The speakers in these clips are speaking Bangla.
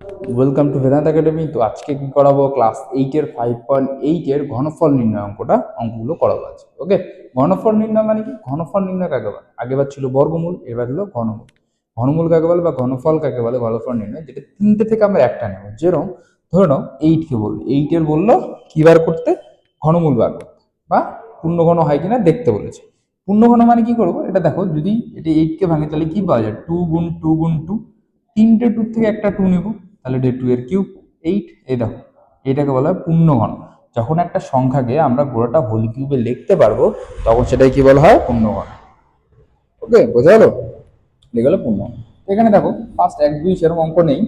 ওয়েলকাম টু বেদান্ত একাডেমি তো আজকে কি করাবো? ক্লাস এইটের ফাইভ পয়েন্ট এইটের ঘনফল নির্ণয় অঙ্কটা, অঙ্কগুলো করাবো আছে ওকে ঘনফল নির্ণয় মানে কি? ঘনফল নির্ণয় কাকে বলে? আগেবার ছিল বর্গমূল, এবার হলো ঘনমূল। ঘনমূল কাকে বলে বা ঘনফল কাকে বলে? ঘনফল নির্ণয়, যেটা তিনটে থেকে আমরা একটা নেব। যেরকম ধরে নাও এইটকে বলল। এইটের বলল কি বার করতে? ঘনমূল বার করতে। বা পূর্ণ ঘন হয় কিনা দেখতে বলেছে। পূর্ণ ঘন মানে কি করব? এটা দেখো, যদি এটা এইটকে ভাঙে তাহলে কি পাওয়া যায়? টু গুণ টু গুণ টু তিনটে টু থেকে একটা টু নেব। তাহলে এটা টু এর কিউব এইট, এই দেখো এটাকে বলা হয় পূর্ণ ঘন যখন একটা সংখ্যাকে আমরা গোড়াটা হোল কিউবে লিখতে পারব, তখন সেটাই কি বলা হয়? পূর্ণ ঘন ওকে, বোঝা গেল? লিখে গেলো পূর্ণ ঘন। এখানে দেখো ফার্স্ট এক, দুই, সেরকম অঙ্ক নেই।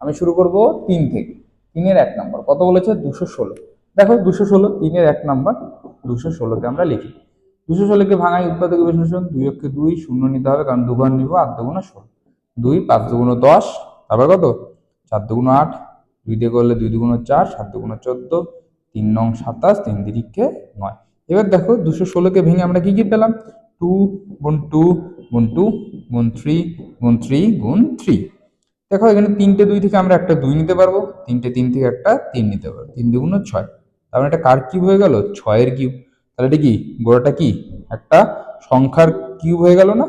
আমি শুরু করব তিন থেকে। তিনের এক নম্বর, কত বলেছে? দুশো ষোলো। দেখো, দুশো ষোলো, তিনের এক নম্বর, দুশো ষোলোকে আমরা লিখি। দুশো ষোলোকে ভাঙাই উৎপাদক বিশ্লেষণ, দুই অক্ষে দুই, শূন্য নিতে হবে, কারণ দুঘর নিব আট দুগুণ ষোলো। দুই পাঁচ দুগুণ দশ, তারপর কত? চার দুগুণ আট, দুই দিয়ে করলে দুই দুগুণ চার, সাত দুগুণ চোদ্দ, তিন নং সাতাশ, তিন দিরিক্ষে নয়। এবার দেখো দুশো ষোলোকে ভেঙে আমরা কি কি পেলাম? টু গুণ টু গুণ টু গুণ থ্রি গুণ থ্রি গুণ থ্রি। দেখো এখানে তিনটে দুই থেকে আমরা একটা দুই নিতে পারব। তিনটে তিন থেকে একটা তিন নিতে পারব। তিন দুগুণ ছয়। তার মানে এটা কার কিউব হয়ে গেল? ছয়ের কিউব। তাহলে এটা কি? গোড়াটা কি? একটা সংখ্যার কিউব হয়ে গেল না?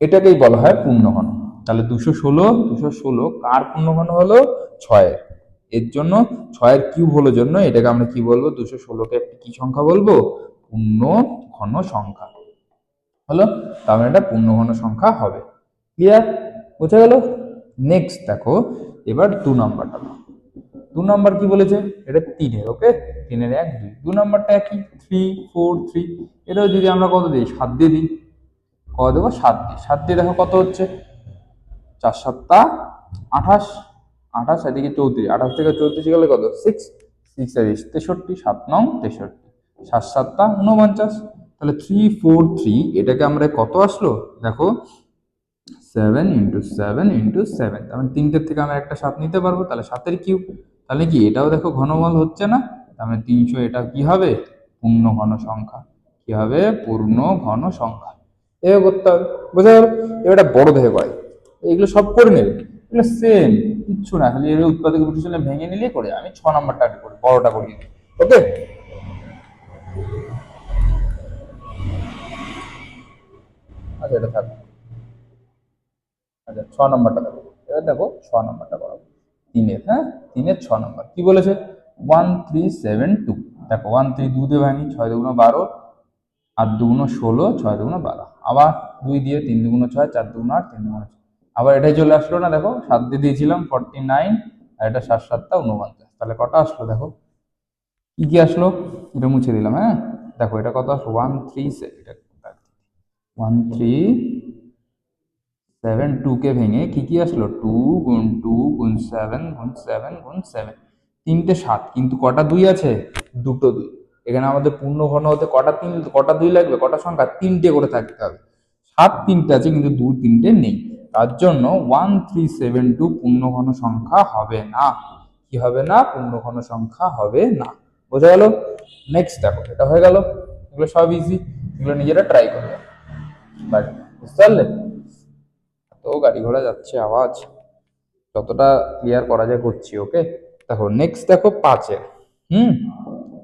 এটাকেই বলা হয় পূর্ণঘন। তাহলে দুশো ষোলো দুশো ষোলো, কার পূর্ণঘন হলো? ছয়ের। এর জন্য ছয়ের কিউব হলো জন্য এটাকে আমরা কি বলব? দুশো ষোলোকে একটি কি সংখ্যা বলব? পূর্ণ ঘন সংখ্যা। হলো? তার মানে এটা পূর্ণ ঘন সংখ্যা হবে। ক্লিয়ার বোঝা গেল? নেক্সট দেখো, এবার দু নম্বরটা। দু নম্বর কি বলেছে? এটা তিনের ওকে তিনের এক, দুই। দু নম্বরটা একই? থ্রি ফোর থ্রি এটাও যদি আমরা কত দিই? সাত দিয়ে দিই। কত দেবো? সাত দিয়ে। সাত দিয়ে দেখো কত হচ্ছে? চার সাতটা, আঠাশ আঠাশ, এদিকে চৌত্রিশ, আঠাশ থেকে চৌত্রিশ গেলে কত? সিক্স সিক্স আর তেষট্টি, সাত নং, তেষট্টি। সাত সাতটা উনপঞ্চাশ তাহলে থ্রি ফোর থ্রি এটাকে আমরা কত আসলো? দেখো seven into seven into seven তার মানে তিনটের থেকে আমরা একটা সাত নিতে পারব, তাহলে সাতের কিউব। তাহলে কি, এটাও দেখো ঘনমল হচ্ছে না? তার মানে তিনশো এটা কি হবে? পূর্ণ ঘন সংখ্যা। কি হবে? পূর্ণ ঘন সংখ্যা। এভাবে করতে হবে। বোঝা গেল এবার একটা বড় দেখে করে এগুলো সব করে নেবে। এগুলো সেম কিচ্ছু না, খালি এর উৎপাদক বিশ্লেষণে ভেঙে নিলে করে, আমি ছ নম্বরটা আগে করি, বড়টা দিই। ওকে? আচ্ছা এটা থাকবে আচ্ছা ছ নম্বরটা দেখো। এবার দেখো, ছ নম্বরটা করাবো তিনের হ্যাঁ? তিনের ছ নম্বর। কি বলেছে? ওয়ান থ্রি সেভেন টু দেখো ওয়ান থ্রি দু দিয়ে ভাঙি, ছয় দুগুণ বারো, আট দুগুণ ষোলো, ছয় দুগুণ বারো। আবার দুই দিয়ে তিন দুগুণ ছয়, চার দুগুণ আট, তিন দুগুণ আবার এটাই চলে আসলো না, দেখো, সাত দিয়ে দিয়েছিলাম ফর্টি নাইন আর এটা সাত সাতটা উনপঞ্চাশ। তাহলে কটা আসলো, দেখো? কি কি আসলো? এটা মুছে দিলাম হ্যাঁ? দেখো, এটা কত আসলো? ওয়ান থ্রি এটা ওয়ান থ্রি সেভেন টুকে ভেঙে কি কি আসলো? টু গুণ টু গুণ সেভেন গুণ সেভেন গুণ সেভেন তিনটে সাত, কিন্তু কটা দুই আছে? দুটো দুই। এখানে আমাদের পূর্ণ ঘন হতে কটা তিন, কটা দুই লাগবে? কটা সংখ্যা? তিনটে করে থাকতে হবে। সাত তিনটে আছে, কিন্তু দু তিনটে নেই। তার জন্য ওয়ান থ্রি সেভেন টু পূর্ণ ঘন সংখ্যা হবে না। কি হবে না? পূর্ণ ঘন সংখ্যা হবে না। বোঝা গেল? নেক্সট দেখো, এটা হয়ে গেল। এগুলো সব ইজি এগুলো নিজেরা ট্রাই করবে। বাট বুঝতে পারলে? তো গাড়ি ঘোড়া যাচ্ছে, আওয়াজ। যতটা ক্লিয়ার করা যায় করছি ওকে দেখো নেক্সট দেখো, পাঁচের। হুম?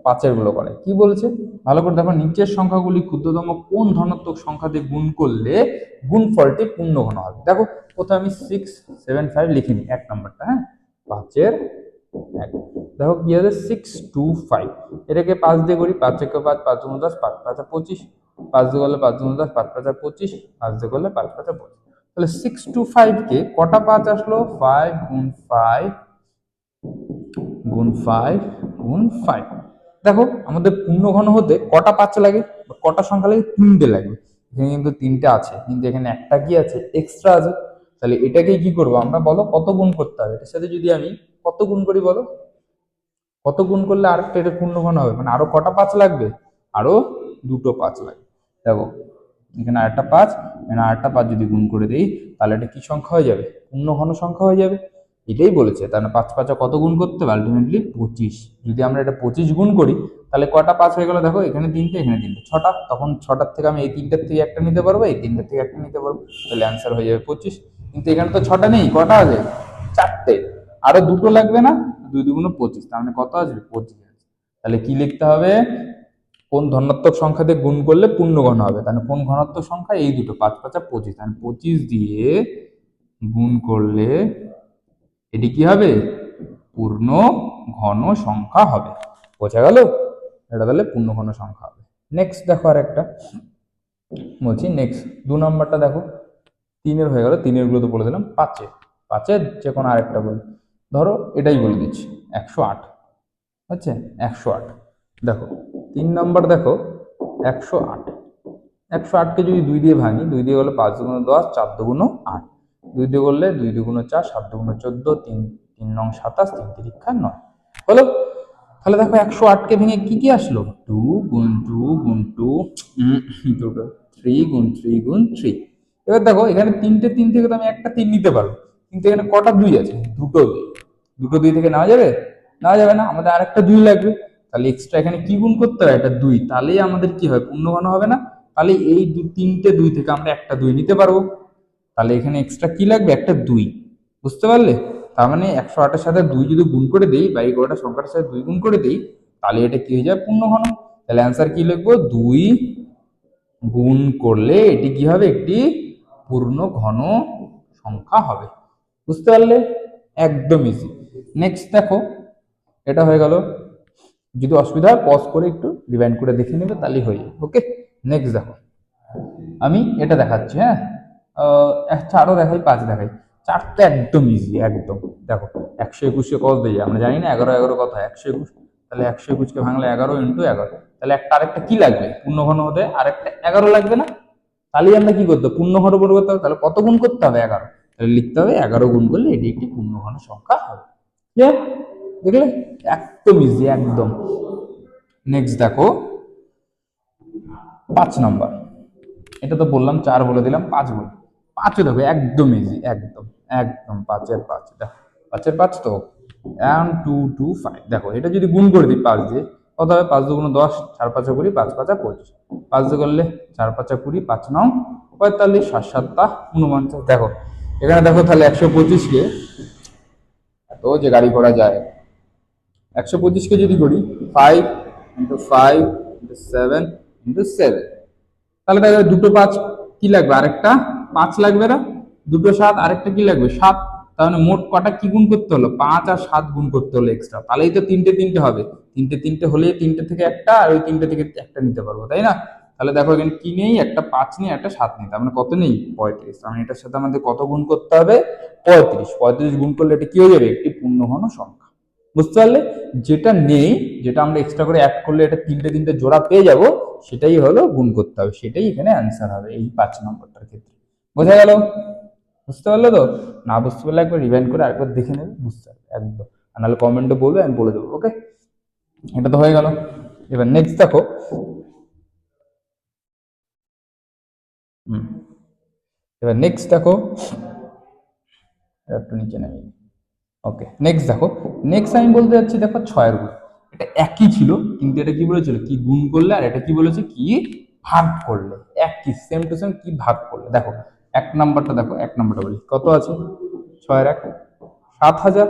পাঁচেরগুলো করে। কি বলছে? ভালো করে দেখো, নিচের সংখ্যাগুলি ক্ষুদ্রতম কোন ধনাত্মক সংখ্যা দিয়ে গুণ করলে গুণফলটি পূর্ণ ঘন হবে? দেখো, প্রথমে আমি সিক্স সেভেন ফাইভ লিখিনি, এক নম্বরটা হ্যাঁ? পাঁচের এক। দেখো কি আছে? সিক্স টু ফাইভ এটাকে পাঁচ দিয়ে করি, পাঁচ একে পাঁচ পাঁচ দুগুণ দশ, পাঁচ, পাঁচা, পঁচিশ। পাঁচ দিয়ে করলে পাঁচ দুগুণ দশ, পাঁচ, পাঁচা, পঁচিশ। পাঁচ দিয়ে করলে পাঁচ, পাঁচা, পঁচিশ। তাহলে সিক্স টু ফাইভকে কটা পাঁচ আসলো? ফাইভ গুণ ফাইভ গুণ ফাইভ গুণ ফাইভ দেখো, আমাদের পূর্ণ ঘন হতে কটা পাঁচ লাগে? বা কটা সংখ্যা লাগে? তিনটে লাগবে এখানে কিন্তু তিনটে আছে, কিন্তু এখানে একটা কি আছে? এক্সট্রা আছে। তাহলে এটাকে কি করব আমরা বলো? কত গুণ করতে হবে? এটার সাথে যদি আমি কত গুণ করি বলো? কত গুণ করলে আরেকটা এটা পূর্ণ ঘন হবে? মানে আরও কটা পাঁচ লাগবে? আরও দুটো পাঁচ লাগবে। দেখো, এখানে আরেকটা পাঁচ, এখানে আরেকটা পাঁচ যদি গুণ করে দিই, তাহলে এটা কি সংখ্যা হয়ে যাবে? পূর্ণ ঘন সংখ্যা হয়ে যাবে। এটাই বলেছে তাহলে পাঁচ পাঁচা কত গুণ করতে হবে? আলটিমেটলি পঁচিশ। যদি আমরা এটা পঁচিশ গুণ করি, তাহলে কটা পাঁচ হয়ে গেল? দেখো, এখানে তিনটে এখানে তিনটে। ছটা, তখন ছটার থেকে আমি এই তিনটার থেকে একটা নিতে পারব, এই তিনটার থেকে একটা নিতে পারব, তাহলে অ্যান্সার হয়ে যাবে পঁচিশ। কিন্তু এখানে তো ছটা নেই, কটা আছে? চারটে। চারটে আরও দুটো লাগবে না? দুই দুগুণ পঁচিশ, তার মানে কত আসবে? পঁচিশ তাহলে কি লিখতে হবে? কোন ধনাত্মক সংখ্যা দিয়ে গুণ করলে পূর্ণ ঘন হবে? তাহলে কোন ঘনাত্মক সংখ্যা? এই দুটো, পাঁচ পাঁচা পঁচিশ। তাহলে পঁচিশ দিয়ে গুণ করলে এটি কি হবে? পূর্ণ ঘন সংখ্যা হবে। বোঝা গেল? এটা তাহলে পূর্ণ ঘন সংখ্যা হবে। নেক্সট দেখো আর একটা বলছি নেক্সট দু নম্বরটা দেখো। তিনের হয়ে গেল, তিনেরগুলো তো বলে দিলাম পাঁচের। পাঁচের যে কোনো আরেকটা বলি। ধরো এটাই বলে দিচ্ছি, একশো আট। আচ্ছা একশো আট। দেখো, তিন নম্বর দেখো, একশো আট। একশো আটকে যদি দুই দিয়ে ভাঙি, দুই দিয়ে গেলো পাঁচ দুগুণ দশ, চার দুগুণ আট। দুই দিয়ে করলে দুই দুগুণ চার, সাত দুগুণ চোদ্দ, তিন তিন নং সাতাশ, তিন তিরিক্ষা নয়। হলো, তাহলে দেখো একশো আটকে ভেঙে কি কি আসলো? টু গুণ টু গুণ টু দুটো থ্রি গুণ থ্রি গুণ থ্রি। এবার দেখো, এখানে তিনটে তিন থেকে তো আমি একটা তিন নিতে পারব। কিন্তু এখানে কটা দুই আছে? দুটো দুই। দুটো দুই থেকে নেওয়া যাবে? নেওয়া যাবে না, আমাদের আরেকটা দুই লাগবে। তাহলে এক্সট্রা এখানে কি গুণ করতে হবে একটা দুই। তাহলেই আমাদের কি হয়? পূর্ণঘন হবে না। তাহলে এই দু, তিনটে দুই থেকে আমরা একটা দুই নিতে পারব। তাহলে এখানে এক্সট্রা কি লাগবে? একটা দুই। বুঝতে পারলে? তার মানে একশো আটের সাথে দুই যদি গুণ করে দিই, বা এই গোটা সংখ্যাটার সাথে দুই গুণ করে দিই, তাহলে এটা কি হয়ে যায় পূর্ণঘন তাহলে অ্যান্সার কি লিখব? দুই গুণ করলে এটি কি হবে? একটি পূর্ণ ঘন সংখ্যা হবে। বুঝতে পারলে? একদম ইজি নেক্সট দেখো, এটা হয়ে গেল। যদি অসুবিধা হয় পজ করে একটু রিভাইন্ড করে দেখে নেবে, তাহলেই হয়ে যাবে। ওকে নেক্সট দেখো। আমি এটা দেখাচ্ছি হ্যাঁ? চারও দেখাই, পাঁচ দেখাই। চারটা একদম ইজি একদম। দেখো, একশো একুশে কত দিয়ে আমরা জানি না, এগারো এগারো কথা, একশো একুশ। তাহলে একশো একুশকে ভাঙলে এগারো ইন্টু এগারো। তাহলে একটা আরেকটা কি লাগবে? পূর্ণ ঘন হতে আরেকটা এগারো লাগবে না? তাহলেই আমরা কি করতে পূর্ণ ঘন করতে হবে। তাহলে কত গুণ করতে হবে? এগারো। তাহলে লিখতে হবে এগারো গুণ করলে এটি একটি পূর্ণ ঘন সংখ্যা হবে। ক্লিয়ার দেখলে? একদম ইজি একদম। নেক্সট দেখো। পাঁচ নাম্বার এটা তো বললাম, চার বলে দিলাম, পাঁচ বলে পাঁচও দেখো একদম ইজি একদম একদম পাঁচের পাঁচ, দেখো, পাঁচের পাঁচ তো ওয়ান টু টু ফাইভ দেখো, এটা যদি গুণ করে দিই পাঁচ দিয়ে, কত হবে? পাঁচ দুগুণ দশ, চার পাঁচা কুড়ি, পাঁচ পাঁচা পঁচিশ, পাঁচ দিয়ে করলে চার পাঁচা কুড়ি, পাঁচ নং পঁয়তাল্লিশ, সাত সাতটা উনপঞ্চাশ, দেখো, এখানে দেখো তাহলে একশো পঁচিশকে এত যে গাড়ি ঘোড়া যায়, একশো পঁচিশকে যদি করি five into five into seven into seven তাহলে দেখা দুটো পাঁচ কি লাগবে? আরেকটা পাঁচ লাগবে না? দুটো সাত, আরেকটা কি লাগবে? সাত। তাহলে মোট কটা কি গুণ করতে হলো? পাঁচ আর সাত গুণ করতে হলো এক্সট্রা তাহলেই তো তিনটে তিনটে হবে। তিনটে তিনটে হলে তিনটে থেকে একটা, আর ওই তিনটে থেকে একটা নিতে পারব, তাই না? তাহলে দেখো এখানে কি নেই? একটা পাঁচ নেই, একটা সাত নেই। তার মানে কত নেই? পঁয়ত্রিশ। তার মানে এটার সাথে আমাদের কত গুণ করতে হবে? পঁয়ত্রিশ। পঁয়ত্রিশ গুণ করলে এটা কি হয়ে যাবে? একটি পূর্ণঘন সংখ্যা। বুঝতে পারলে? যেটা নেই, যেটা আমরা এক্সট্রা করে অ্যাড করলে এটা তিনটে তিনটে জোড়া পেয়ে যাব, সেটাই হলো গুণ করতে হবে। সেটাই এখানে অ্যান্সার হবে এই পাঁচ নম্বরটার ক্ষেত্রে। বোঝা গেল? বুঝতে পারলে তো? না বুঝতে পারলে একবার রিভাইন্ড করে আরেকবার দেখে নেবে, বুঝতে পারবে, একদম। আর নাহলে কমেন্টে বলবে, আমি বলে দেবো ওকে এটা তো হয়ে গেল। এবার নেক্সট দেখো। হুম। এবার নেক্সট দেখো। একটু নিচে নেমে ওকে নেক্সট দেখো। নেক্সট আমি বলতে যাচ্ছি, দেখো ছয়ের গুণ এটা একই ছিল, কিন্তু এটা কি বলেছিল? কি গুণ করলে আর এটা কি বলেছে? কি ভাগ করলে? একই সেম টু সেম কি ভাগ করলে? দেখো এক নাম্বারটা দেখো, এক নাম্বারটা বলি। কত আছে? ছয়ের এক? সাত হাজার?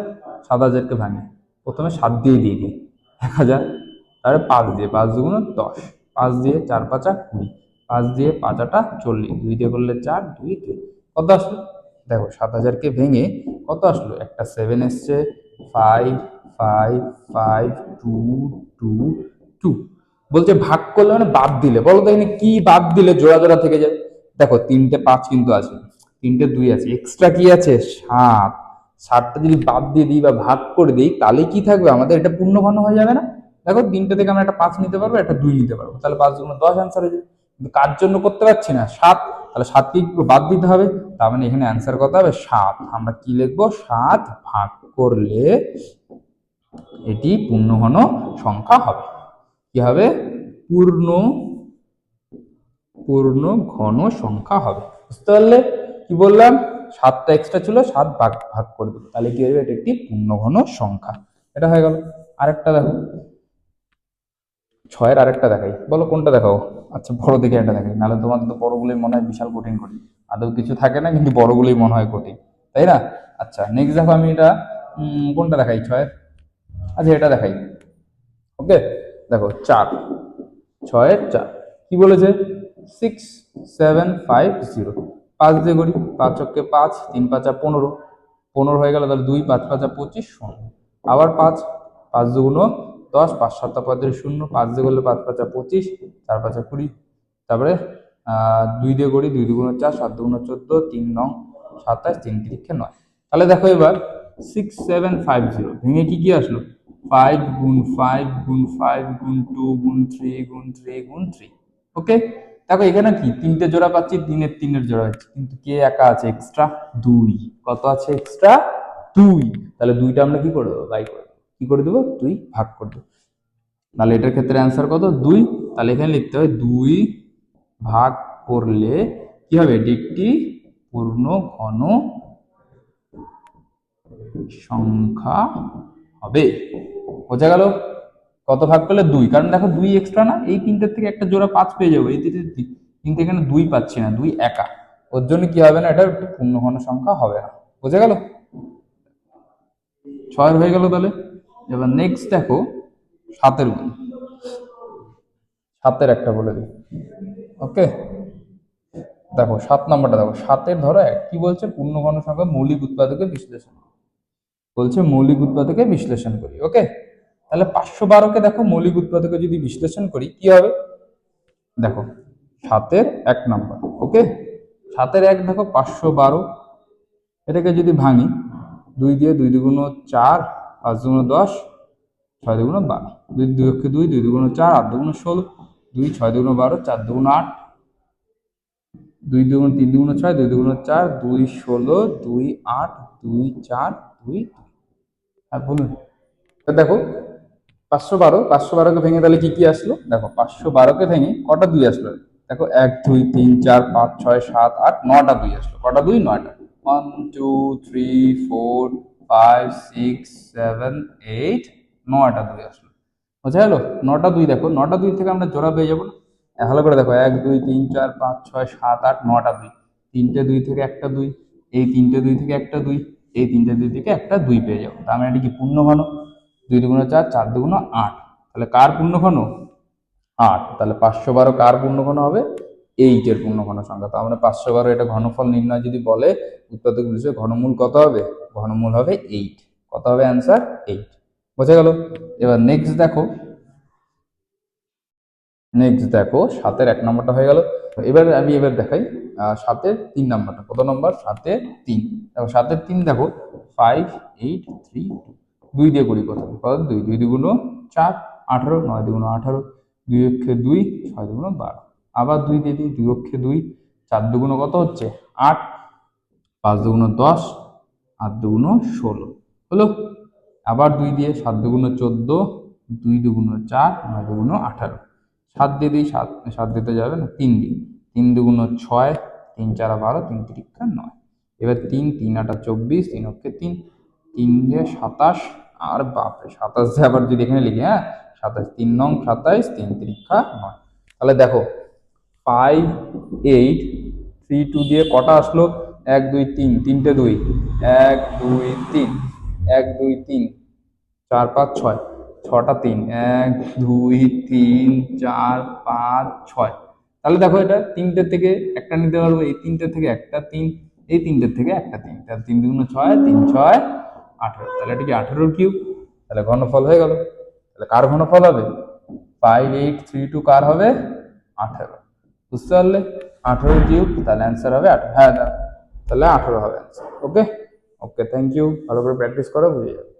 সাত হাজারকে ভাঙি। প্রথমে সাত দিয়ে দিয়ে দিই। এক হাজার। তারপরে পাঁচ দিয়ে, পাঁচ দুগুণ দশ। পাঁচ দিয়ে চার পাঁচা কুড়ি। পাঁচ দিয়ে পাঁচাটা চল্লিশ। দুই দিয়ে করলে চার, দুই দুই কত আসলো? দেখো, সাত হাজারকে ভেঙে কত আসলো? একটা সেভেন এসছে। Five five five two two two বলছে ভাগ করলে মানে বাদ দিলে। বলো তো এখানে কি বাদ দিলে? জোড়া জোড়া থেকে যাবে দেখো, তিনটে পাঁচ কিন্তু আছে, তিনটে দুই আছে এক্সট্রা কি আছে? সাত। সাতটা যদি বাদ দিয়ে দিই বা ভাগ করে দিই, তাহলে কি থাকবে? আমাদের এটা পূর্ণ ঘন হয়ে যাবে না? দেখো, তিনটে থেকে আমরা একটা পাঁচ নিতে পারব, একটা দুই নিতে পারব, তাহলে পাঁচ দুগুণ দশ অ্যান্সার হয়ে যাবে। কিন্তু কার জন্য করতে পারছি না? সাত। তাহলে সাতকে একটু বাদ দিতে হবে, তার মানে এখানে অ্যান্সার কত হবে? সাত। আমরা কি লিখব? সাত ভাগ করলে এটি পূর্ণ ঘন সংখ্যা হবে। কি হবে? পূর্ণ পূর্ণ ঘন সংখ্যা হবে। বুঝতে পারলে? কি বললাম? সাতটা এক্সট্রা ছিল, সাত ভাগ ভাগ করে দেবো। তাহলে কি হবে এটা একটি পূর্ণ ঘন সংখ্যা। এটা হয়ে গেল। আরেকটা দেখো। ছয়ের আরেকটা দেখাই। বলো কোনটা দেখাও? আচ্ছা বড় দেখে একটা দেখাই। নাহলে তোমাদের তো বড়গুলোই মনে হয় বিশাল কঠিন কঠিন। আদৌ কিছু থাকে না, কিন্তু বড়গুলোই মনে হয় কঠিন। তাই না? আচ্ছা নেক্সট দেখো আমি এটা কোনটা দেখাই ছয়ের? আচ্ছা এটা দেখাই। ওকে দেখো, চার। ছয়ের চার। কি বলেছে? সিক্স সেভেন ফাইভ জিরো পাঁচ দিয়ে করি পাঁচ চক্কে পাঁচ, তিন পাঁচা পনেরো। পনেরো হয়ে গেল তাহলে দুই, পাঁচ পাঁচা পঁচিশ শূন্য আবার পাঁচ পাঁচ দুগুণ দশ, পাঁচ সাতটা পঁয়ত্রিশ শূন্য, পাঁচ দিয়ে করলে পাঁচ পাঁচা পঁচিশ, চার পাঁচা কুড়ি। তারপরে দুই দিয়ে করি দুই দুগুণ চার, সাত দুগুণ চোদ্দ, তিন নং সাতাশ, তিন তিরিক্ষে নয়। তাহলে দেখো এবার সিক্স সেভেন ফাইভ জিরো ভেঙে কি কি আসলো? ফাইভ গুণ ফাইভ গুণ ফাইভ গুণ টু গুণ থ্রি গুণ থ্রি গুণ থ্রি ওকে দেখো, এখানে কি? তিনটে জোড়া পাচ্ছি তিনের তিনের জোড়া পাচ্ছি। কিন্তু কে একা আছে? এক্সট্রা দুই। কত আছে এক্সট্রা দুই। তাহলে দুইটা আমরা কি করে দেবো? বাই করে কি করে দেবো? দুই ভাগ করে দেবো। তাহলে এটার ক্ষেত্রে অ্যান্সার কত? দুই। তাহলে এখানে লিখতে হবে দুই ভাগ করলে কি হবে? এটি একটি পূর্ণ ঘন সংখ্যা হবে। বোঝা গেল? কত ভাগ করলে দুই? কারণ দেখো দুই এক্সট্রা না, এই তিনটের থেকে একটা জোড়া পাঁচ পেয়ে যাব, এই তিনটে কিন্তু এখানে দুই পাচ্ছি না, দুই একা। ওর জন্য কি হবে না, এটা পূর্ণ ঘন সংখ্যা হবে না। বোঝা গেল? ছয়ের হয়ে গেল তাহলে। এবার নেক্সট দেখো, সাতের গুণ। সাতের একটা বলে দিই। ওকে? দেখো, সাত নম্বরটা দেখো, সাতের ধরো এক। কি বলছে? পূর্ণ ঘন সংখ্যা মৌলিক উৎপাদকে বিশ্লেষণ। বলছে মৌলিক উৎপাদকে বিশ্লেষণ করি, ওকে? তাহলে পাঁচশো বারোকে দেখো মৌলিক উৎপাদকে যদি বিশ্লেষণ করি, কি হবে? দেখো, সাতের এক নাম্বার, ওকে? সাতের এক দেখো, পাঁচশো বারো। এটাকে যদি ভাঙি, দুই দিয়ে দুই দুগুণ চার, পাঁচ দুগুণ দশ, ছয় দুগুণ বারো। দুই দুই অক্ষে দুই দুই দুগুণ চার, আট দুগুণ ষোলো, দুই, ছয় দুগুণ বারো, চার দুগুণ আট, দুই দুগুণ তিন দুগুণ ছয়, দুই দুগুণ চার, দুই ষোলো, দুই আট, দুই চার, দুই। হ্যাঁ বলুন দেখো পাঁচশো বারো পাঁচশো বারোকে ভেঙে তাহলে কি কি আসলো? দেখো পাঁচশো বারোকে ভেঙে কটা দুই আসলো? দেখো এক দুই তিন চার পাঁচ ছয় সাত আট নটা দুই আসলো। কটা দুই? নয়টা। One two three four five six seven eight নটা দুই আসলো। বোঝা গেলো? নটা দুই দেখো নটা দুই থেকে আমরা জোড়া পেয়ে যাব না? হ্যাঁ, ভালো করে দেখো এক দুই তিন চার পাঁচ ছয় সাত আট নটা দুই। তিনটে দুই থেকে একটা দুই এই তিনটে দুই থেকে একটা দুই এই তিনটে দুই থেকে একটা দুই পেয়ে যাব। তার মানে এটি কি পূর্ণ ঘন দুই দুগুণ চার চার দুগুণ আট। তাহলে কার পূর্ণ ঘন আট। তাহলে পাঁচশো বারো কার পূর্ণ ঘন হবে? এইটের পূর্ণ ঘন সংখ্যা। তো আমরা পাঁচশো বারো এটা ঘনফল নির্ণয় যদি বলে, উৎপাদক বিষয়ে ঘনমূল কত হবে? ঘনমূল হবে এইট। কত হবে অ্যান্সার এইট। বোঝা গেল? এবার নেক্সট দেখো। নেক্সট দেখো, সাতের এক নম্বরটা হয়ে গেল। এবার আমি এবার দেখাই সাতের তিন নম্বরটা। কত নম্বর? সাতের তিন। দেখো, সাতের তিন দেখো ফাইভ এইট থ্রি দুই দিয়ে করি কত? কত? দুই দুই দুগুণ চার, আঠারো, নয় দুগুণ আঠারো, দুই অক্ষে দুই, ছয় দুগুণ বারো। আবার দুই দিয়ে দিই, দুই অক্ষে দুই, চার দুগুণ কত হচ্ছে? আট, পাঁচ দুগুণ দশ, আট দুগুণ ষোলো। হলো, আবার দুই দিয়ে সাত দুগুণ চোদ্দ, দুই দুগুণ চার, নয় দুগুণ আঠারো। সাত দিয়ে দিই সাত সাত দিতে যাবে না, তিন দিই তিন দুগুণ ছয়, তিন চারা বারো, তিন তিরিক্ষা নয়। এবার তিন তিন আটা চব্বিশ, তিন অক্ষে তিন তিন দিয়ে সাতাশ আর বাপরে, সাতাশ আবার যদি এখানে লিখি হ্যাঁ? সাতাশ তিন নং সাতাইশ তিন তিরিক্ষা নয়। তাহলে দেখো ফাইভ এইট থ্রি টু দিয়ে কটা আসলো? এক, দুই, তিন, তিনটে দুই। এক, দুই, তিন। এক, দুই, তিন। চার, পাঁচ, ছয়। ছটা, তিন। এক, দুই, তিন, চার, পাঁচ, ছয়। তাহলে দেখো এটা তিনটে থেকে একটা নিতে পারব, এই তিনটে থেকে একটা তিন, এই তিনটের থেকে একটা তিন। তাহলে তিন, দুগুণ ছয়, তিন, ছয় আঠেরো। তাহলে এটা কি আঠেরোর কিউব তাহলে ঘনফল হয়ে গেল। তাহলে কার ঘনফল হবে? ফাইভ এইট থ্রি টু কার হবে? আঠেরো। বুঝতে পারলে? আঠেরো কিউব তাহলে অ্যান্সার হবে আঠারো। হ্যাঁ দাঁড়া। তাহলে আঠেরো হবে answer okay okay thank you ভালো করে প্র্যাকটিস করো, বুঝে যাবে।